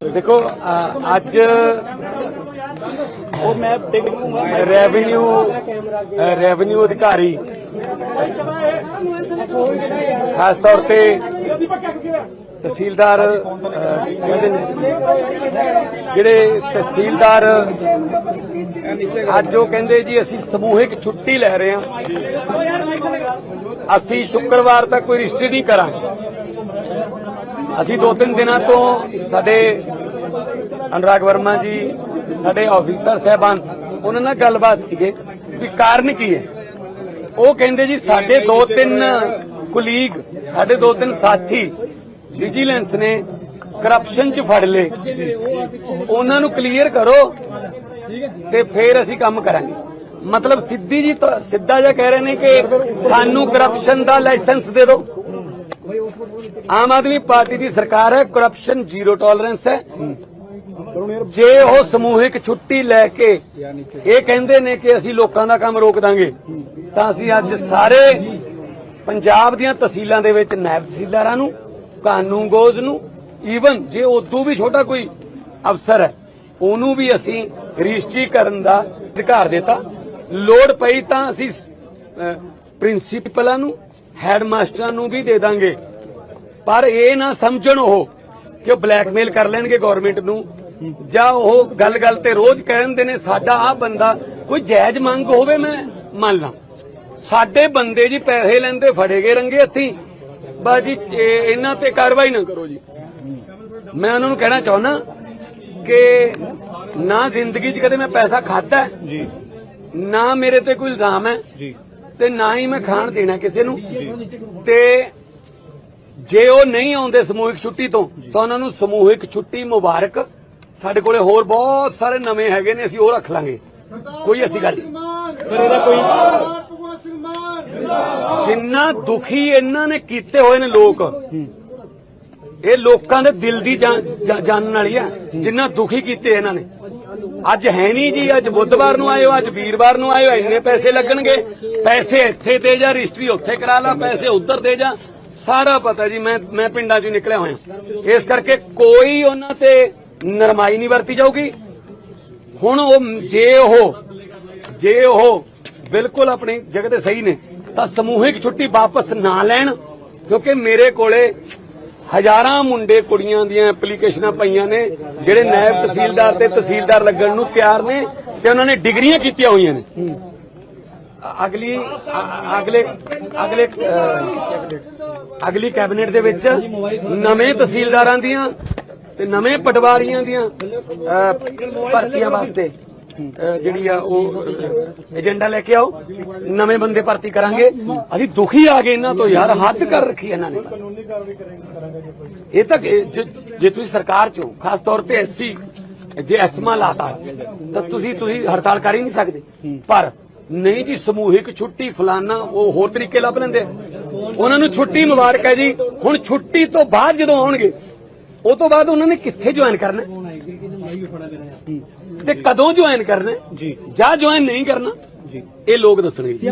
ਦੇਖੋ ਅੱਜ ਉਹ ਮੈਂ ਰੈਵਨਿਊ ਰੈਵਨਿਊ ਅਧਿਕਾਰੀ ਖਾਸ ਤੌਰ ਤੇ ਤਹਿਸੀਲਦਾਰ ਕਹਿੰਦੇ ਜਿਹੜੇ ਤਹਿਸੀਲਦਾਰ ਅੱਜ ਉਹ ਕਹਿੰਦੇ ਜੀ, ਅਸੀਂ ਸਮੂਹਿਕ ਛੁੱਟੀ ਲੈ ਰਹੇ ਹਾਂ। ਅਸੀਂ ਸ਼ੁੱਕਰਵਾਰ ਤੱਕ ਕੋਈ ਰਜਿਸਟਰੀ ਨਹੀਂ ਕਰਾਂਗੇ। ਅਸੀਂ ਦੋ ਤਿੰਨ ਦਿਨਾਂ ਤੋਂ ਸਾਡੇ ਅਨੁਰਾਗ ਵਰਮਾ ਜੀ, ਸਾਡੇ ਆਫੀਸਰ ਸਹਿਬਾਨ, ਉਹਨਾਂ ਨਾਲ ਗੱਲਬਾਤ ਸੀਗੇ ਵੀ ਕਾਰਨ ਕੀ ਹੈ। ਉਹ ਕਹਿੰਦੇ ਜੀ, ਸਾਡੇ ਦੋ ਤਿੰਨ ਕੁਲੀਗ ਸਾਡੇ ਦੋ ਤਿੰਨ ਸਾਥੀ ਵਿਜੀਲੈਂਸ ਨੇ ਕਰਪਸ਼ਨ ਚ ਫੜ ਲਏ। ਉਹਨਾਂ ਨੂੰ ਕਲੀਅਰ ਕਰੋ ਤੇ ਫਿਰ ਅਸੀਂ ਕੰਮ ਕਰਾਂਗੇ। ਮਤਲਬ ਸਿੱਧੀ ਜੀ ਸਿੱਧਾ ਜਿਹਾ ਕਹਿ ਰਹੇ ਨੇ ਕਿ ਸਾਨੂੰ ਕਰਪਸ਼ਨ ਦਾ ਲਾਇਸੈਂਸ ਦੇ ਦਿਓ। ਆਮ ਆਦਮੀ ਪਾਰਟੀ ਦੀ ਸਰਕਾਰ ਹੈ ਕਰਪਸ਼ਨ ਜ਼ੀਰੋ ਟੋਲਰੈਂਸ ਹੈ। ਜੇ ਉਹ ਸਮੂਹਿਕ ਛੁੱਟੀ ਲੈ ਕੇ ਇਹ ਕਹਿੰਦੇ ਨੇ ਕਿ ਅਸੀਂ ਲੋਕਾਂ ਦਾ ਕੰਮ ਰੋਕ ਦਾਂਗੇ, ਤਾਂ ਅਸੀਂ ਅੱਜ ਸਾਰੇ ਪੰਜਾਬ ਦੀਆਂ ਤਹਿਸੀਲਾਂ ਦੇ ਵਿੱਚ ਨਾਇਬ ਤਹਿਸੀਲਦਾਰਾਂ ਨੂੰ ਕਾਨੂੰਗੋਜ਼ ਨੂੰ ਈਵਨ ਜੇ ਉਦੋਂ ਵੀ ਛੋਟਾ ਕੋਈ ਅਫਸਰ ਹੈ, ਉਹਨੂੰ ਵੀ ਅਸੀਂ ਰਜਿਸਟਰੀ ਕਰਨ ਦਾ ਅਧਿਕਾਰ ਦਿੱਤਾ। ਲੋੜ ਪਈ ਤਾਂ ਅਸੀਂ ਪ੍ਰਿੰਸੀਪਲਾਂ ਨੂੰ ਹੈਡਮਾਸਟਰਾਂ ਨੂੰ ਵੀ ਦੇ ਦਾਂਗੇ। ਪਰ ਇਹ ਨਾ ਸਮਝਣ ਉਹ ਕਿ ਉਹ ਬਲੈਕਮੇਲ ਕਰ ਲੈਣਗੇ ਗਵਰਨਮੈਂਟ ਨੂੰ। ਜਾਂ ਉਹ ਗੱਲ-ਗੱਲ ਤੇ ਰੋਜ਼ ਕਹਿੰਦੇ ਨੇ ਸਾਡਾ ਆ ਬੰਦਾ ਕੋਈ ਜਾਇਜ਼ ਮੰਗ ਹੋਵੇ ਮੈਂ ਮੰਨ ਲਾਂ। ਸਾਡੇ ਬੰਦੇ ਜੀ ਪੈਸੇ ਲੈਂਦੇ ਫੜੇ ਗਏ ਰੰਗੇ ਹੱਥੀ। ਬਸ ਜੀ ਇਹ- ਇਹਨਾਂ ਤੇ ਕਾਰਵਾਈ ਨਾ ਕਰੋ ਜੀ। ਮੈਂ ਉਹਨਾਂ ਨੂੰ ਕਹਿਣਾ ਚਾਹੁੰਦਾ ਕਿ ਨਾ ਜ਼ਿੰਦਗੀ 'ਚ ਕਦੇ ਮੈਂ ਪੈਸਾ ਖਾਦਾ ਹੈ। ਜੀ। ਨਾ ਮੇਰੇ ਤੇ ਕੋਈ ਇਲਜ਼ਾਮ ਹੈ। ਜੀ। ਤੇ ਨਾ ਹੀ ਮੈਂ ਖਾਣ ਦੇਣਾ ਕਿਸੇ ਨੂੰ। ਤੇ ਜੇ ਉਹ ਨਹੀਂ ਆਉਂਦੇ ਸਮੂਹਿਕ ਛੁੱਟੀ ਤੋਂ ਤਾਂ ਉਹਨਾਂ ਨੂੰ ਸਮੂਹਿਕ ਛੁੱਟੀ ਮੁਬਾਰਕ। ਸਾਡੇ ਕੋਲੇ ਹੋਰ ਬਹੁਤ ਸਾਰੇ ਨਵੇਂ ਹੈਗੇ ਨੇ ਅਸੀਂ ਉਹ ਰੱਖ ਲਾਂਗੇ। ਕੋਈ ਐਸੀ ਗੱਲ ਸਰ ਇਹਦਾ ਕੋਈ ਜਿੰਨਾ ਦੁਖੀ ਇਹਨਾਂ ਨੇ ਕੀਤੇ ਹੋਏ ਨੇ ਲੋਕ ਇਹ ਲੋਕਾਂ ਦੇ ਦਿਲ ਦੀ ਜਾਣਨ ਵਾਲੀ ਆ ਜਿੰਨਾ ਦੁਖੀ ਕੀਤੇ ਇਹਨਾਂ ਨੇ। ਅੱਜ ਹੈ ਨਹੀਂ ਜੀ ਅੱਜ ਬੁੱਧਵਾਰ ਨੂੰ ਆਇਓ ਅੱਜ ਵੀਰਵਾਰ ਨੂੰ ਆਇਓ ਇੰਨੇ ਪੈਸੇ ਲੱਗਣਗੇ। ਪੈਸੇ ਇੱਥੇ ਦੇ ਜਾ ਰਜਿਸਟਰੀ ਉੱਥੇ ਕਰਾ ਲਾ ਪੈਸੇ ਉੱਧਰ ਦੇ ਜਾ। ਸਾਰਾ ਪਤਾ ਜੀ, ਮੈਂ ਮੈਂ ਪਿੰਡਾਂ 'ਚੋਂ ਨਿਕਲਿਆ ਹੋਇਆ। ਇਸ ਕਰਕੇ ਕੋਈ ਉਹਨਾਂ ਤੇ ਨਰਮਾਈ ਨਹੀਂ ਵਰਤੀ ਜਾਊਗੀ। ਹੁਣ ਉਹ, ਜੇ ਉਹ ਜੇ ਉਹ ਬਿਲਕੁਲ ਆਪਣੀ ਜਗ੍ਹਾ ਤੇ ਸਹੀ ਨੇ, ਤਾਂ ਸਮੂਹਿਕ ਛੁੱਟੀ ਵਾਪਸ ਨਾ ਲੈਣ, ਕਿਉਂਕਿ ਮੇਰੇ ਕੋਲੇ ਹਜ਼ਾਰਾਂ ਮੁੰਡੇ ਕੁੜੀਆਂ ਦੀਆਂ ਐਪਲੀਕੇਸ਼ਨਾਂ ਪਈਆਂ ਨੇ, ਜਿਹੜੇ ਨਾਇਬ ਤਹਿਸੀਲਦਾਰ ਤੇ ਤਹਿਸੀਲਦਾਰ ਲੱਗਣ ਨੂੰ ਤਿਆਰ ਨੇ, ਤੇ ਉਹਨਾਂ ਨੇ ਡਿਗਰੀਆਂ ਕੀਤੀਆਂ ਹੋਈਆਂ ਨੇ। ਅਗਲੀ, ਅਗਲੇ ਅਗਲੇ ਅਗਲੀ ਕੈਬਨਿਟ ਦੇ ਵਿੱਚ ਨਵੇਂ ਤਹਿਸੀਲਦਾਰਾਂ ਦੀਆਂ ਤੇ ਨਵੇਂ ਪਟਵਾਰੀਆਂ ਦੀਆਂ ਭਰਤੀਆਂ ਵਾਸਤੇ ਜਿਹੜੀ ਆ ਉਹ ਏਜੰਡਾ ਲੈ ਕੇ ਆਓ। ਨਵੇਂ ਬੰਦੇ ਭਰਤੀ ਕਰਾਂਗੇ। ਅਸੀਂ ਦੁਖੀ ਆ ਗਏ ਇਹਨਾਂ ਤੋਂ ਯਾਰ, ਹੱਦ ਕਰ ਰੱਖੀ ਇਹਨਾਂ ਨੇ। ਇਹ ਤਾਂ ਜੇ ਤੁਸੀਂ ਸਰਕਾਰ ਚ, ਖਾਸ ਤੌਰ ਤੇ ਐਸਸੀ ਜੇ ਐਸਮਾ ਲਾਤਾ, ਤਾਂ ਤੁਸੀਂ ਤੁਸੀਂ ਹੜਤਾਲ ਕਰ ਹੀ ਨਹੀਂ ਸਕਦੇ। ਪਰ ਨਹੀਂ ਜੀ ਸਮੂਹਿਕ ਛੁੱਟੀ ਫਲਾਨਾ ਉਹ ਹੋਰ ਤਰੀਕੇ ਲੱਭ ਲੈਂਦੇ। ਉਹਨਾਂ ਨੂੰ ਛੁੱਟੀ ਮੁਬਾਰਕ ਹੈ ਜੀ ਹੁਣ ਛੁੱਟੀ ਤੋਂ ਬਾਅਦ ਜਦੋਂ ਆਉਣਗੇ ਉਹ ਤੋਂ ਬਾਅਦ ਉਹਨਾਂ ਨੇ ਕਿੱਥੇ ਜੁਆਇਨ ਕਰਨਾ? ਤੇ ਕਦੋਂ ਜੁਆਇਨ ਕਰਨਾ? ਜੀ ਜਾਂ ਜੁਆਇਨ ਨਹੀਂ ਕਰਨਾ ਜੀ ਇਹ ਲੋਕ ਦੱਸਣਗੇ ਜੀ